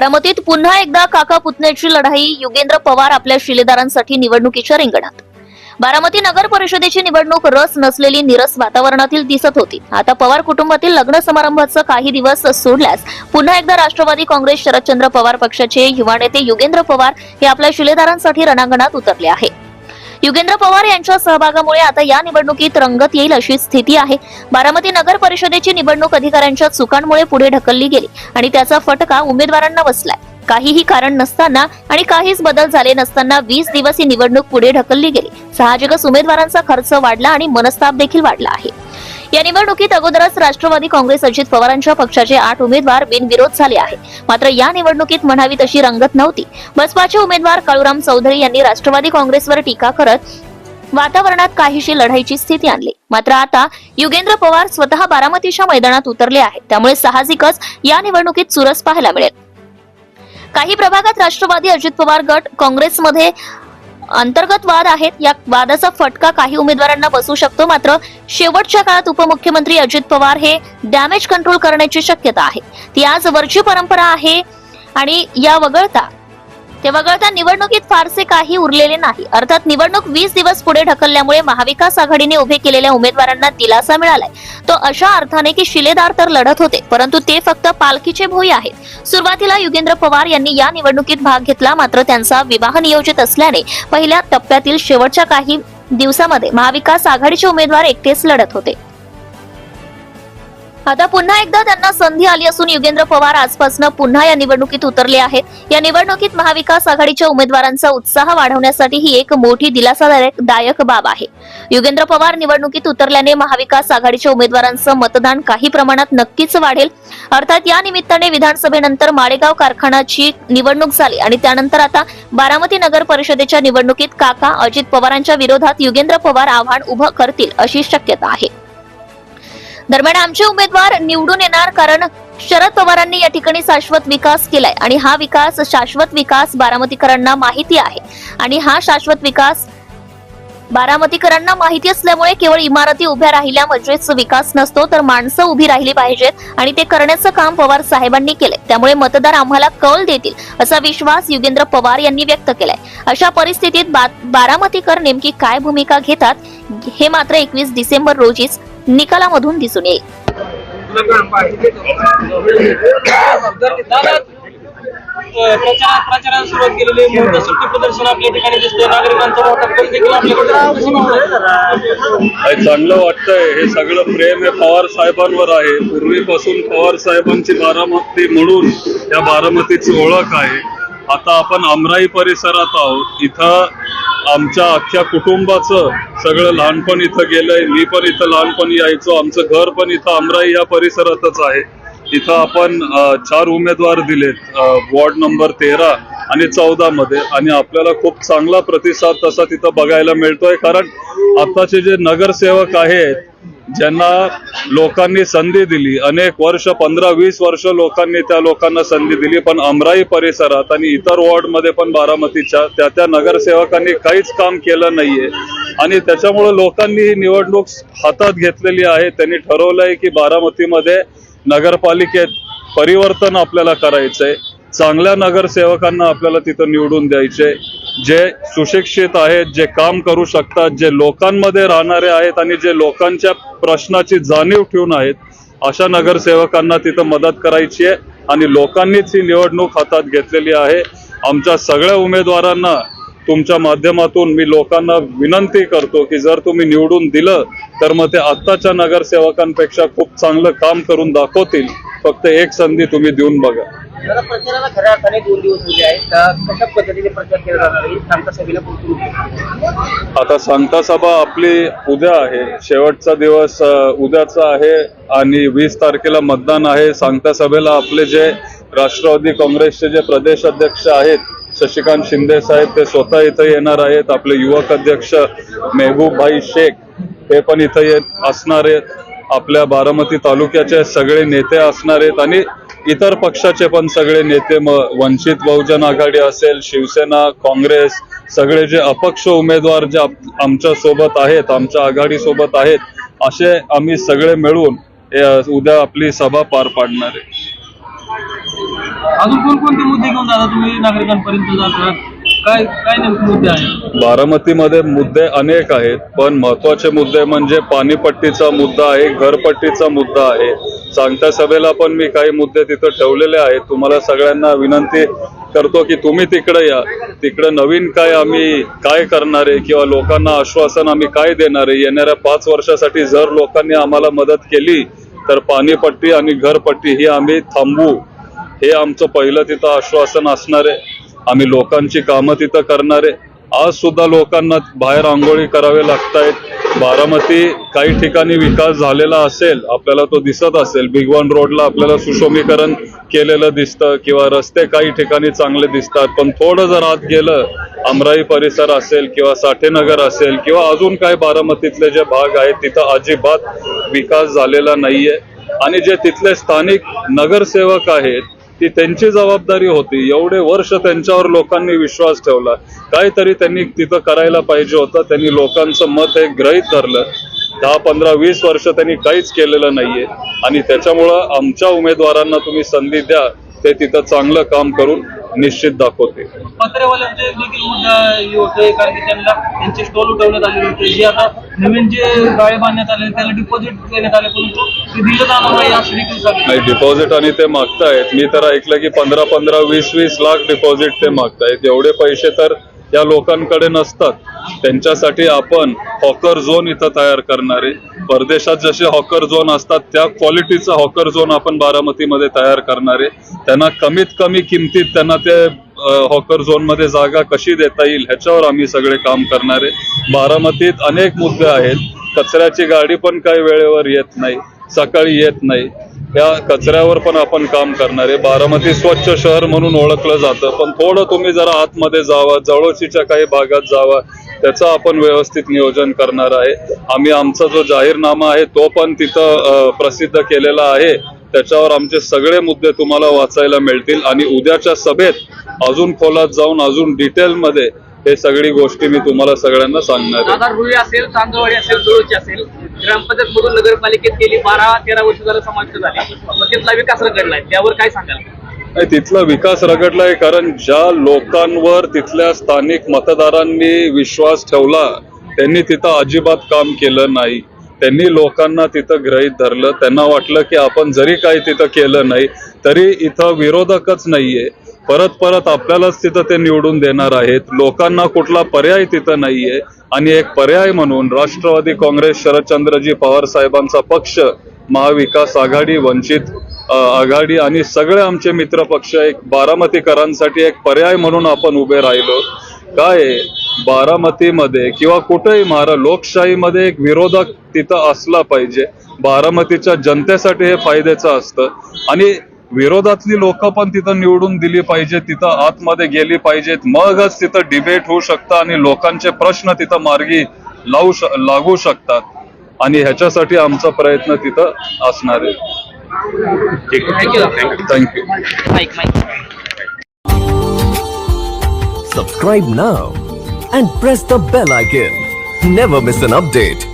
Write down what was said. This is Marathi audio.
बारामतीत पुन्हा एकदा काका पुतण्याची लढाई युगेंद्र पवार आपल्या शिलेदारांसाठी निवडणुकीच्या रिंगणात. बारामती नगर परिषदेची निवडणूक रस नसलेली निरस वातावरणातील दिसत होती. आता पवार कुटुंबातील लग्न समारंभाचं काही दिवस सोडल्यास पुन्हा एकदा राष्ट्रवादी काँग्रेस शरदचंद्र पवार पक्षाचे युवा नेते युगेंद्र पवार हे आपल्या शिलेदारांसाठी रणांगणात उतरले आहे युगेंद्र पवार यांच्या सहभागामुळे आता या निवडणुकीत रंगत येईल अशी स्थिती आहे. बारामती नगर परिषदेची निवडणूक अधिकाऱ्यांच्या चुकांमुळे पुढे ढकलली गेली आणि त्याचा फटका उमेदवारांना बसलाय. काहीही कारण नसताना आणि काहीच बदल झाले नसताना वीस दिवस ही निवडणूक पुढे ढकलली गेली. साहजिकच उमेदवारांचा खर्च वाढला आणि मनस्ताप देखील वाढला आहे. या निवडणुकीत अगोदरच राष्ट्रवादी काँग्रेस अजित पवारांच्या पक्षाचे आठ उमेदवार बिनविरोध झाले आहे. मात्र या निवडणुकीत म्हणावी तशी रंगत नव्हती. बसपाचे उमेदवार काळूराम चौधरी यांनी राष्ट्रवादी काँग्रेसवर टीका करत वातावरणात काहीशी लढाईची स्थिती आणली. मात्र आता युगेंद्र पवार स्वतः बारामतीच्या मैदानात उतरले आहेत. त्यामुळे साहजिकच या निवडणुकीत चुरस पाहायला मिळेल. काही प्रभागात राष्ट्रवादी अजित पवार गट काँग्रेसमध्ये अंतर्गत वाद आहेत. या वादाचा फटका काही उमेदवारांना बसू शकतो. मात्र शेवटच्या काळात उपमुख्यमंत्री अजित पवार हे डॅमेज कंट्रोल करण्याची शक्यता आहे. ती आज वरची परंपरा आहे आणि या वगळता ते वगळता निवडणुकीत फारसे काही उरलेले नाही. अर्थात निवडणूक वीस दिवस पुढे ढकलल्यामुळे महाविकास आघाडीने उभे केलेल्या उमेदवारांना दिलासा मिळालाय. तो अशा अर्थाने की शिलेदार तर लढत होते परंतु ते फक्त पालखीचे भोई आहेत. सुरुवातीला युगेंद्र पवार यांनी या निवडणुकीत भाग घेतला मात्र त्यांचा विवाह नियोजित असल्याने पहिल्या टप्प्यातील शेवटच्या काही दिवसामध्ये महाविकास आघाडीचे उमेदवार एकटेच लढत होते. आता पुन्हा एकदा त्यांना संधी आली असून युगेंद्र पवार आजपासून पुन्हा या निवडणुकीत उतरले आहेत. या निवडणुकीत महाविकास आघाडीच्या उमेदवारांचा उत्साह वाढवण्यासाठी ही एक मोठी दिलासादायक बाब आहे. युगेंद्र पवार निवडणुकीत उतरल्याने महाविकास आघाडीच्या उमेदवारांचं मतदान काही प्रमाणात नक्कीच वाढेल. अर्थात या निमित्ताने विधानसभेनंतर माळेगाव कारखानाची निवडणूक झाली आणि त्यानंतर आता बारामती नगर परिषदेच्या निवडणुकीत काका अजित पवारांच्या विरोधात युगेंद्र पवार आव्हान उभं करतील अशी शक्यता आहे. दरम्यान आमचे उमेदवार निवडून येणार कारण शरद पवारांनी या ठिकाणी शाश्वत विकास केलाय. आणि हा विकास शाश्वत विकास बारामतीकरांना माहिती आहे. आणि हा शाश्वत विकास बारामतीकरांना माहिती असल्यामुळे केवळ इमारती उभ्या राहिल्या म्हणजेच विकास नसतो तर माणसं उभी राहिली पाहिजेत आणि ते करण्याचं काम पवार साहेबांनी केलंय. त्यामुळे मतदार आम्हाला कौल देतील असा विश्वास युगेंद्र पवार यांनी व्यक्त केलाय. अशा परिस्थितीत बा- बारामतीकर नेमकी काय भूमिका घेतात हे मात्र एकवीस डिसेंबर रोजीच निकालामधून दिसून येईल. प्रचाराला सुरुवात केलेली आहे. मोठं सुट्टी प्रदर्शन आपल्या ठिकाणी दिसतंय. नागरिकांचा मोठा कल देखील आपल्याकडे कशी पाहताय? काय चांगलं वाटतंय. हे सगळं प्रेम हे पवार साहेबांवर आहे. पूर्वीपासून पवार साहेबांची बारामती म्हणून या बारामतीची ओळख आहे. आता आपण अमराई परिसरात आहोत. इथं आमच्या अख्ख्या कुटुंबाचं सगळं लहानपण इथं गेलंय. मी पण इथं लहानपणी यायचो. आमचं घर पण इथं अमराई या परिसरातच आहे. इथं आपण चार उमेदवार दिलेत. वॉर्ड नंबर तेरा आणि चौदा मध्ये आणि आपल्याला खूप चांगला प्रतिसाद तसा तिथं बघायला मिळतोय. कारण आताचे जे नगरसेवक आहेत ज्यांना लोकांनी संधी दिली अनेक वर्ष पंधरा वीस वर्ष लोकांनी त्या लोकांना संधी दिली पण अमराई परिसरात आणि इतर वॉर्डमध्ये पण बारामतीच्या त्या त्या नगरसेवकांनी काहीच काम केलं नाहीये. आणि त्याच्यामुळे लोकांनी ही निवडणूक हातात घेतलेली आहे. त्यांनी ठरवलंय की बारामतीमध्ये नगरपालिकेत परिवर्तन आपल्याला करायचंय. चांगल्या नगरसेवकांना आपल्याला तिथं निवडून द्यायचे. जे सुशिक्षित आहेत जे काम करू शकतात जे लोकांमध्ये राहणारे आहेत आणि जे लोकांच्या प्रश्नाची जाणीव ठेवून आहेत अशा नगरसेवकांना तिथं मदत करायची आहे आणि लोकांनीच ही निवडणूक हातात घेतलेली आहे. आमच्या सगळ्या उमेदवारांना तुमच्या माध्यमातून मी लोकांना विनंती करतो की जर तुम्ही निवडून दिलं तर मग ते आत्ताच्या नगरसेवकांपेक्षा खूप चांगलं काम करून दाखवतील. फक्त एक संधी तुम्ही देऊन बघा. दादा प्रचाराला खऱ्या अर्थाने दोन दिवस उरले आहेत. तर कशा पद्धतीने प्रचार केला जाणार आहे? सांगता सभेला पोहोचून आता सांगता सभा आपली उद्या आहे. शेवटचा दिवस अ, उद्याचा आहे आणि वीस तारखेला मतदान आहे. सांगता सभेला आपले जे राष्ट्रवादी काँग्रेसचे जे प्रदेश अध्यक्ष आहेत शशिकांत शिंदे साहेब ते स्वतः इथं येणार आहेत. आपले युवक अध्यक्ष मेहबूबभाई शेख हे पण इथं येत असणार आहेत. आपल्या बारामती तालुक्याचे सगळे नेते असणार आहेत. आणि इतर पक्षाचे पण सगळे नेते मग वंचित बहुजन आघाडी असेल शिवसेना काँग्रेस सगळे जे अपक्ष उमेदवार जे आमच्यासोबत आहेत आमच्या आघाडी सोबत आहेत असे आम्ही सगळे मिळून उद्या आपली सभा पार पाडणार आहे. अजून कोणकोणते मुद्दे घेऊन दादा तुम्ही नागरिकांपर्यंत जातात काय काय नेमके मुद्दे आहेत? बारामतीमध्ये मुद्दे अनेक आहेत पण महत्त्वाचे मुद्दे म्हणजे पाणीपट्टीचा मुद्दा आहे घरपट्टीचा मुद्दा आहे. सांगता सभेला पण मी काही मुद्दे तिथं ठेवलेले आहेत. तुम्हाला सगळ्यांना विनंती करतो की तुम्ही तिकडे या. तिकडे नवीन काय आम्ही काय करणार आहे किंवा लोकांना आश्वासन आम्ही काय देणार आहे? येणाऱ्या पाच वर्षासाठी जर लोकांनी आम्हाला मदत केली तर पाणीपट्टी आणि घरपट्टी ही आम्ही थांबवू. हे आमचं पहिलं तिथं आश्वासन असणार आहे. आम्ही लोकांची कामं तिथं करणार आहे. आज सुद्धा लोकांना बाहेर आंघोळी करावे लागतायत. बारामती काही ठिकाणी विकास झालेला असेल आपल्याला तो दिसत असेल. भिगवान रोडला आपल्याला सुशोभीकरण केलेलं दिसतं किंवा रस्ते काही ठिकाणी चांगले दिसतात. पण थोडं जर आत गेलं अमराई परिसर असेल किंवा साठेनगर असेल किंवा अजून काही बारामतीतले जे भाग आहेत तिथं अजिबात विकास झालेला नाहीये. आणि जे तिथले स्थानिक नगरसेवक आहेत ती त्यांची जबाबदारी होती. एवढे वर्ष त्यांच्यावर लोकांनी विश्वास ठेवला. काहीतरी त्यांनी तिथं करायला पाहिजे होतं. त्यांनी लोकांचं मत हे ग्रहित धरलं. दहा पंधरा वीस वर्ष त्यांनी काहीच केलेलं नाहीये. आणि त्याच्यामुळं आमच्या उमेदवारांना तुम्ही संधी द्या. ते तिथं चांगलं काम करून निश्चित दाखवते. पत्रेवाल्यांचे देखील मुद्दा हे होतोय कारण की त्यांना त्यांचे स्टॉल उठवण्यात आले होते. जे आता नवीन जे गाळे बांधण्यात आले त्याला डिपॉझिट देण्यात आले परंतु ते दिलं जाणार नाही असं देखील सांगितलं नाही डिपॉझिट आणि ते मागतायत. मी तर ऐकलं की पंधरा पंधरा वीस वीस लाख डिपॉझिट ते मागतायत. एवढे पैसे तर या लोकांकडे नसतात. त्यांच्यासाठी आपण हॉकर झोन इथं तयार करणार आहे. परदेशात जसे हॉकर झोन असतात त्या क्वालिटीचा हॉकर झोन आपण बारामतीमध्ये तयार करणार आहे. त्यांना कमीत कमी किमतीत त्यांना ते हॉकर झोनमध्ये जागा कशी देता येईल ह्याच्यावर आम्ही सगळे काम करणार आहे. बारामतीत अनेक मुद्दे आहेत. कचऱ्याची गाडी पण काही वेळेवर येत नाही सकाळी येत नाही. या कचऱ्यावर पण आपण काम करणार आहे. बारामती स्वच्छ शहर म्हणून ओळखलं जातं. पण थोडं तुम्ही जरा आतमध्ये जावा जवळचीच्या काही भागात जावा. त्याचं आपण व्यवस्थित नियोजन करणार आहे. आम्ही आमचा जो जाहीरनामा आहे तो पण तिथं प्रसिद्ध केलेला आहे. त्याच्यावर आमचे सगळे मुद्दे तुम्हाला वाचायला मिळतील. आणि उद्याच्या सभेत अजून खोलात जाऊन अजून डिटेलमध्ये हे सगळी गोष्टी मी तुम्हाला सगळ्यांना सांगणार आहे. रुई असेल तांदळवाडी असेल दुळची असेल ग्रामपंचायत मधून नगरपालिकेत गेली बारा तेरा वर्ष झालं समाविष्ट झाले. मग तिथला विकास रगडलाय त्यावर काय सांगाल? नाही, तिथला विकास रगडलाय कारण ज्या लोकांवर तिथल्या स्थानिक मतदारांनी विश्वास ठेवला त्यांनी तिथं अजिबात काम केलं नाही. त्यांनी लोकांना तिथं ग्रहित धरलं. त्यांना वाटलं की आपण जरी काही तिथं केलं नाही तरी इथं विरोधकच नाहीये. परत परत आपल्यालाच तिथं ते निवडून देणार आहेत. लोकांना कुठला पर्याय तिथं नाहीये. आणि एक पर्याय म्हणून राष्ट्रवादी काँग्रेस शरदचंद्रजी पवार साहेबांचा पक्ष महाविकास आघाडी वंचित आघाडी आणि सगळे आमचे मित्र पक्ष एक बारामतीकरांसाठी एक पर्याय म्हणून आपण उभे राहिलो. काय? बारामतीमध्ये किंवा कुठेही महारा लोकशाहीमध्ये एक विरोधक तिथं असला पाहिजे. बारामतीच्या जनतेसाठी हे फायद्याचं असतं. आणि विरोधातली लोक पण तिथं निवडून दिली पाहिजे तिथं आतमध्ये गेली पाहिजेत. मगच तिथं डिबेट होऊ शकतं आणि लोकांचे प्रश्न तिथं मार्गी लावू श लागू शकतात. आणि ह्याच्यासाठी आमचा प्रयत्न तिथं असणार आहे. Thank you Subscribe now and press the bell icon. Never miss an update.